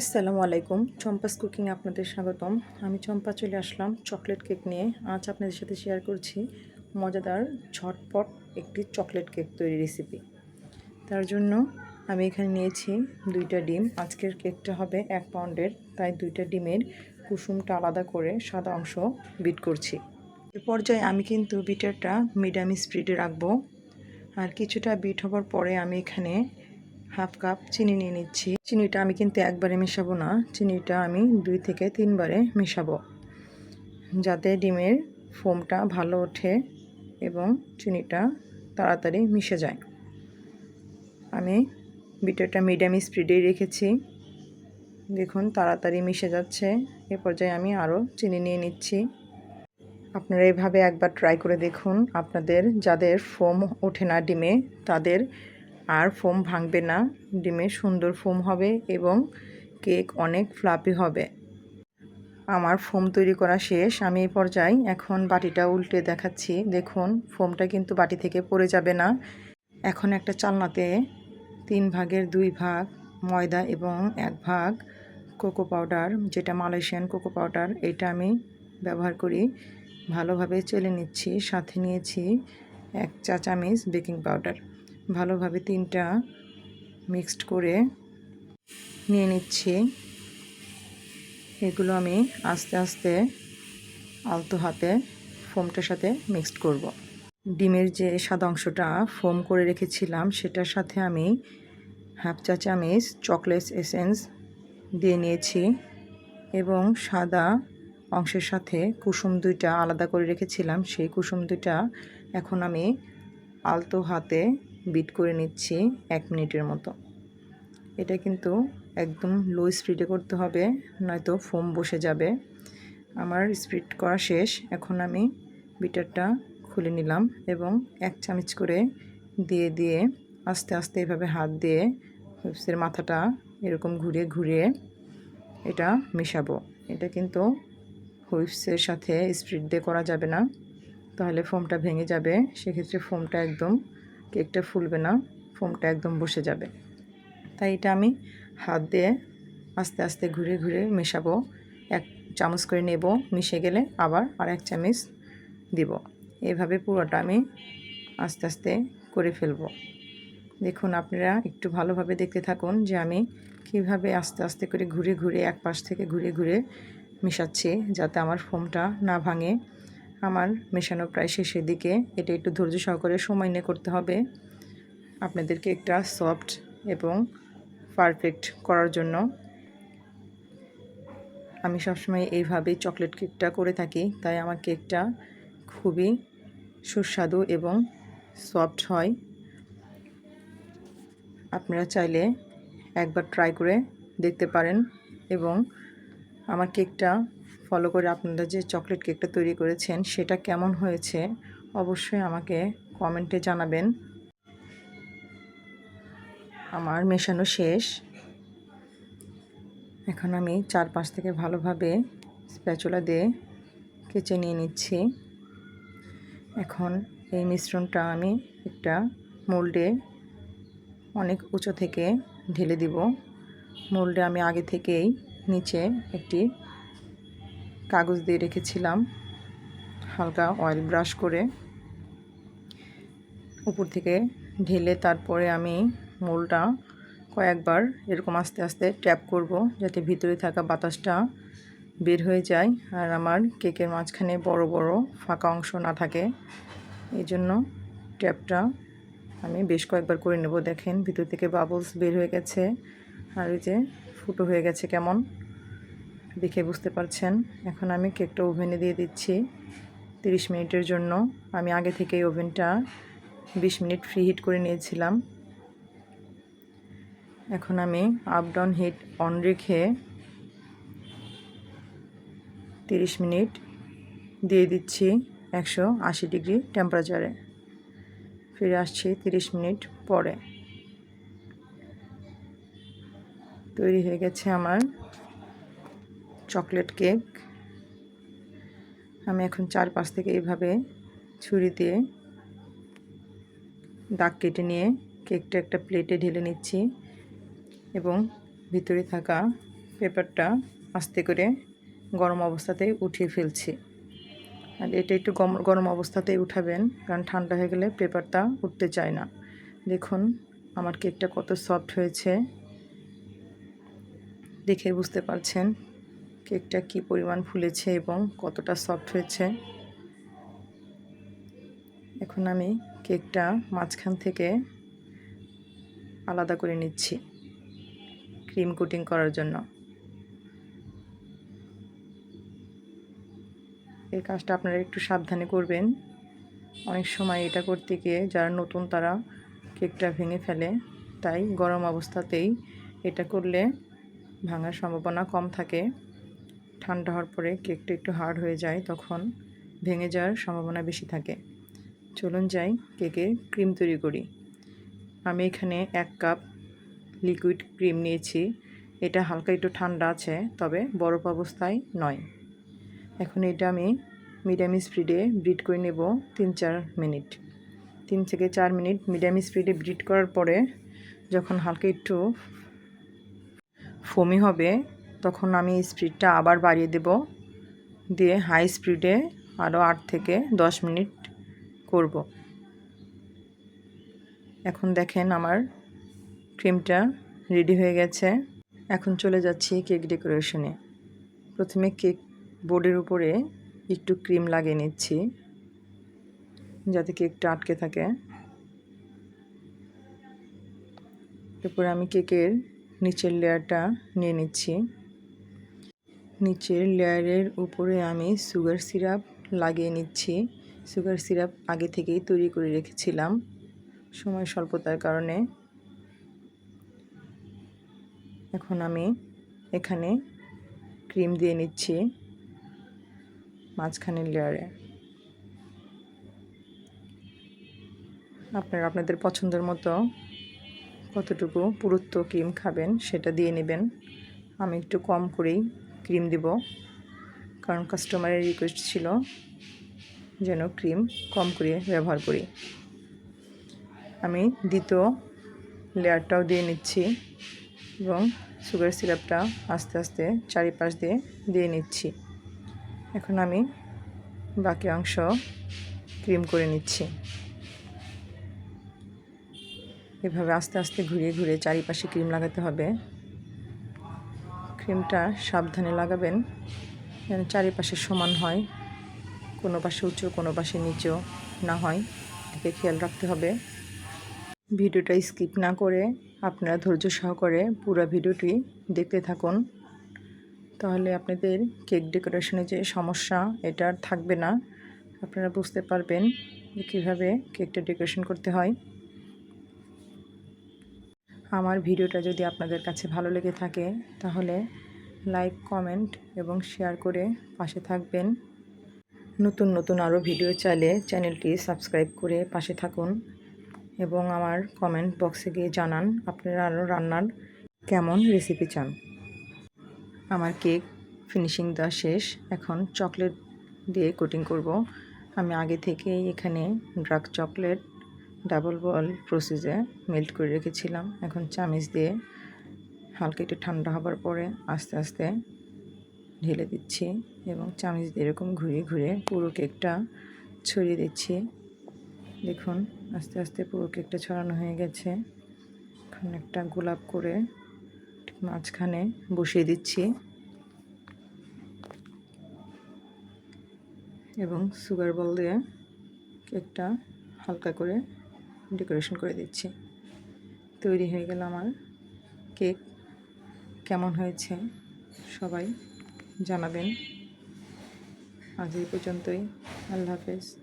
আসসালামু আলাইকুম। চম্পাস কুকিং আপনাদের স্বাগতম। আমি চম্পা চলে আসলাম চকলেট কেক নিয়ে। আজ আপনাদের সাথে শেয়ার করছি মজাদার ঝটপট একটি চকলেট কেক তৈরি রেসিপি। তার জন্য আমি এখানে নিয়েছি দুইটা ডিম। আজকের কেকটা হবে এক পাউন্ডের, তাই দুইটা ডিমের কুসুমটা আলাদা করে সাদা অংশ বিট করছি। এ পর্যায়ে আমি কিন্তু বিটারটা মিডিয়াম স্পিডে রাখব। আর কিছুটা বিট হবার পরে আমি এখানে হাফ কাপ চিনি নিয়ে নিচ্ছি। চিনিটা আমি কিন্তু একবারে মেশাবো না। চিনিটা আমি দুই থেকে তিনবারে মেশাবো। যাতে ডিমের ফোমটা ভালো ওঠে এবং চিনিটা তাড়াতাড়ি মিশে যায়। আমি বিটারটা মিডিয়াম স্পিডেই রেখেছি। দেখুন, তাড়াতাড়ি মিশে যাচ্ছে। এ পর্যায়ে আমি আরও চিনি নিয়ে নিচ্ছি। আপনারা এভাবে একবার ট্রাই করে দেখুন। আপনাদের যাদের ফোম ওঠে না ডিমে, তাদের আর ফোম ভাঙবে না। ডিমে সুন্দর ফোম হবে এবং কেক অনেক ফ্লাপি হবে। আমার ফোম তৈরি করা শেষ। আমি এই পর্যায়ে এখন বাটিটা উল্টে দেখাচ্ছি। দেখুন, ফোমটা কিন্তু বাটি থেকে পড়ে যাবে না। এখন একটা চালনাতে তিন ভাগের দুই ভাগ ময়দা এবং এক ভাগ কোকো পাউডার, যেটা মালয়েশিয়ান কোকো পাউডার, এটা আমি ব্যবহার করি। ভালোভাবে চলে নিচ্ছি। সাথে নিয়েছি এক চা চামচ বেকিং পাউডার। ভালোভাবে তিনটা মিক্সড করে নিয়ে নিচ্ছি এগুলো আমি আস্তে আস্তে আলতো হাতে ফোমটার সাথে মিক্সড করব। ডিমের যে সাদা অংশটা ফোম করে রেখেছিলাম, সেটার সাথে আমি হাফ চা চামচ চকলেট এসেন্স দিয়ে নিয়েছি এবং সাদা অংশের সাথে কুসুম দুইটা আলাদা করে রেখেছিলাম সেই কুসুম দুইটা এখন আমি আলতো হাতে বিট করে নিচ্ছি এক মিনিটের মতো। এটা কিন্তু একদম লো স্পিডে করতে হবে, নয়তো ফোম বসে যাবে। আমার স্পিড করা শেষ, এখন আমি বিটারটা খুলে নিলাম এবং এক চামচ করে দিয়ে দিয়ে আস্তে আস্তে এভাবে হাত দিয়ে হুইপসের মাথাটা এরকম ঘুরিয়ে ঘুরিয়ে এটা মেশাবো। এটা কিন্তু হুইপসের সাথে স্পিড দিয়ে করা যাবে না, তাহলে ফোমটা ভেঙে যাবে। সেক্ষেত্রে ফোমটা একদম কেকটা ফুলবে না, ফোমটা একদম বসে যাবে। তাই এটা আমি হাত দিয়ে আস্তে আস্তে ঘুরে ঘুরে মেশাবো। এক চামচ করে নেব, মিশে গেলে আবার আর এক চামচ দিব। এভাবে পুরোটা আমি আস্তে আস্তে করে ফেলব। দেখুন, আপনারা একটু ভালোভাবে দেখতে থাকুন যে আমি কীভাবে আস্তে আস্তে করে ঘুরে ঘুরে এক পাশ থেকে ঘুরে ঘুরে মেশাচ্ছি যাতে আমার ফোমটা না ভাঙে। আমার মেশানো প্রায় শেষের দিকে। এটা একটু ধৈর্য সহকারে সময় নিয়ে করতে হবে। আপনাদেরকে একটা সফট এবং পারফেক্ট করার জন্য আমি সবসময় এইভাবেই চকলেট কেকটা করে থাকি। তাই আমার কেকটা খুবই সুস্বাদু এবং সফট হয়। আপনারা চাইলে একবার ট্রাই করে দেখতে পারেন এবং আমার কেকটা ফলো করে আপনারা যে চকলেট কেকটা তৈরি করেছেন, সেটা কেমন হয়েছে অবশ্যই আমাকে কমেন্টে জানাবেন। আমার মেশানো শেষ। এখন আমি চারপাশ থেকে ভালোভাবে স্প্যাচুলা দিয়ে কেচে নিয়ে নিচ্ছি। এখন এই মিশ্রণটা আমি একটা মোল্ডে অনেক উঁচু থেকে ঢেলে দিব। মোল্ডে আমি আগে থেকেই নিচে একটি কাগজ দিয়ে রেখেছিলাম। হালকা অয়েল ব্রাশ করে। উপর থেকে ঢেলে তারপরে আমি মোলটা কয়েকবার এরকম আস্তে আস্তে ট্যাপ করব যাতে ভিতরে থাকা বাতাসটা বের হয়ে যায় আর আমার কেকের মাঝখানে বড় বড় ফাঁকা অংশ না থাকে। এই জন্য ট্যাপটা আমি বেশ কয়েকবার করে নেব। দেখেন ভিতর থেকে বাবলস বের হয়ে গেছে। আর এই যে ফুটো হয়ে গেছে কেমন? দেখে বুঝতে পারছেন। এখন আমি কেকটা ওভেনে দিয়ে দিচ্ছি 30 মিনিটের জন্য। আমি আগে থেকে ওভেনটা 20 মিনিট ফ্রি হিট করে নিয়েছিলাম। এখন আমি আপ ডাউন হিট অন রেখে 30 মিনিট দিয়ে দিচ্ছি একশো আশি ডিগ্রি টেম্পারেচারে। ফিরে আসছি 30 মিনিট পরে। তৈরি হয়ে গেছে আমার চকলেট কেক। আমি এখন চারপাশ থেকে এইভাবে ছুরি দিয়ে দাগ কেটে নিয়ে কেকটা একটা প্লেটে ঢেলে নিচ্ছি এবং ভিতরে থাকা পেপারটা আস্তে করে গরম অবস্থাতেই উঠিয়ে ফেলছি। আর এটা একটু গরম অবস্থাতেই উঠাবেন, কারণ ঠান্ডা হয়ে গেলে পেপারটা উঠতে চায় না। দেখুন, আমার কেকটা কত সফট হয়েছে। দেখে বুঝতে পারছেন কেকটা কি পরিমাণ ফুলেছে এবং কতটা সফট হয়েছে? এখন আমি কেকটা মাঝখান থেকে আলাদা করে নিচ্ছি, ক্রিম কোটিং করার জন্য। এই কাজটা আপনারা একটু সাবধানে করবেন। অনেক সময় এটা করতে গিয়ে যারা নতুন তারা কেকটা ভেঙে ফেলে, তাই গরম অবস্থাতেই এটা করলে ভাঙার সম্ভাবনা কম থাকে। ঠান্ডা হওয়ার পরে কেকটা একটু হার্ড হয়ে যায় তখন ভেঙে যাওয়ার সম্ভাবনা বেশি থাকে চলুন যাই কেকের ক্রিম তৈরি করি আমি এখানে এক কাপ লিকুইড ক্রিম নিয়েছি এটা হালকা একটু ঠান্ডা আছে তবে বরফ অবস্থায় নয় এখন এটা আমি মিডিয়াম স্পিডে ব্রিড করে নেব তিন চার মিনিট তিন থেকে চার মিনিট মিডিয়াম স্পিডে ব্রিড করার পরে যখন হালকা একটু ফমি হবে তখন আমি স্পিডটা আবার বাড়িয়ে দেব। দিয়ে হাই স্পিডে আরও আট থেকে দশ মিনিট করব। এখন দেখেন আমার ক্রিমটা রেডি হয়ে গেছে। এখন চলে যাচ্ছি কেক ডেকোরেশনে। প্রথমে কেক বোর্ডের উপরে একটু ক্রিম লাগিয়ে নিচ্ছি, যাতে কেকটা আটকে থাকে। এরপরে আমি কেকের নিচের লেয়ারটা নিয়ে নিচ্ছি। নিচের লেয়ারের উপরে আমি সুগার সিরাপ লাগিয়ে নিচ্ছি। সুগার সিরাপ আগে থেকেই তৈরি করে রেখেছিলাম। সময় স্বল্পতার কারণে। এখন আমি এখানে ক্রিম দিয়ে নিচ্ছি মাঝখানের লেয়ারে। আপনারা আপনাদের পছন্দের মতো কতটুকু পুরুত্ব ক্রিম খাবেন সেটা দিয়ে নেবেন। আমি একটু কম করেই ক্রিম দিব। কারণ কাস্টমারের রিকোয়েস্ট ছিল যেন ক্রিম কম করে ব্যবহার করি। আমি দ্বিতীয় লেয়ারটাও দিয়ে নিচ্ছি এবং সুগার সিরাপটা আস্তে আস্তে চারিপাশ দিয়ে দিয়ে নিচ্ছি। এখন আমি বাকি অংশ ক্রিম করে নিচ্ছি। এভাবে আস্তে আস্তে ঘুরিয়ে ঘুরিয়ে চারিপাশে ক্রিম লাগাতে হবে। ক্রিমটা সাবধানে লাগাবেন, যেন চারিপাশে সমান হয়, কোনো পাশে উঁচু, কোনো পাশে নিচেও না হয়। এদিকে খেয়াল রাখতে হবে। ভিডিওটা স্কিপ না করে আপনারা ধৈর্য সহকারে পুরো ভিডিওটি দেখতে থাকুন। তাহলে আপনাদের কেক ডেকোরেশনে যে সমস্যা, এটা থাকবে না। আপনারা বুঝতে পারবেন যে কীভাবে কেকটা ডেকোরেশন করতে হয়। আমার ভিডিওটা যদি আপনাদের কাছে ভালো লেগে থাকে, তাহলে লাইক, কমেন্ট এবং শেয়ার করে পাশে থাকবেন। নতুন নতুন আরও ভিডিও চাইলে চ্যানেলটি সাবস্ক্রাইব করে পাশে থাকুন এবং আমার কমেন্ট বক্সে গিয়ে জানান আপনারা আরও রান্নার কেমন রেসিপি চান। আমার কেক ফিনিশিং দেওয়া শেষ। এখন চকলেট দিয়ে কোটিং করব। আমি আগে থেকেই এখানে ড্রাক চকলেট ডাবল বল প্রসেসে মেল্ট করে রেখেছিলাম। এখন চামিচ দিয়ে হালকা একটু ঠান্ডা হবার পরে আস্তে আস্তে ঢেলে দিচ্ছি এবং চামিচ দিয়ে এরকম ঘুরিয়ে ঘুরে পুরো কেকটা ছড়িয়ে দিচ্ছি। দেখুন, আস্তে আস্তে পুরো কেকটা ছড়ানো হয়ে গেছে। এখন একটা গোলাপ করে মাঝখানে বসিয়ে দিচ্ছি। এবং সুগার বল দিয়ে কেকটা হালকা করে ডেকোরেশন করে দিচ্ছি। তৈরি হয়ে গেল আমার কেক। কেমন হয়েছে সবাই জানাবেন। আজ এই পর্যন্তই। আল্লাহ হাফেজ।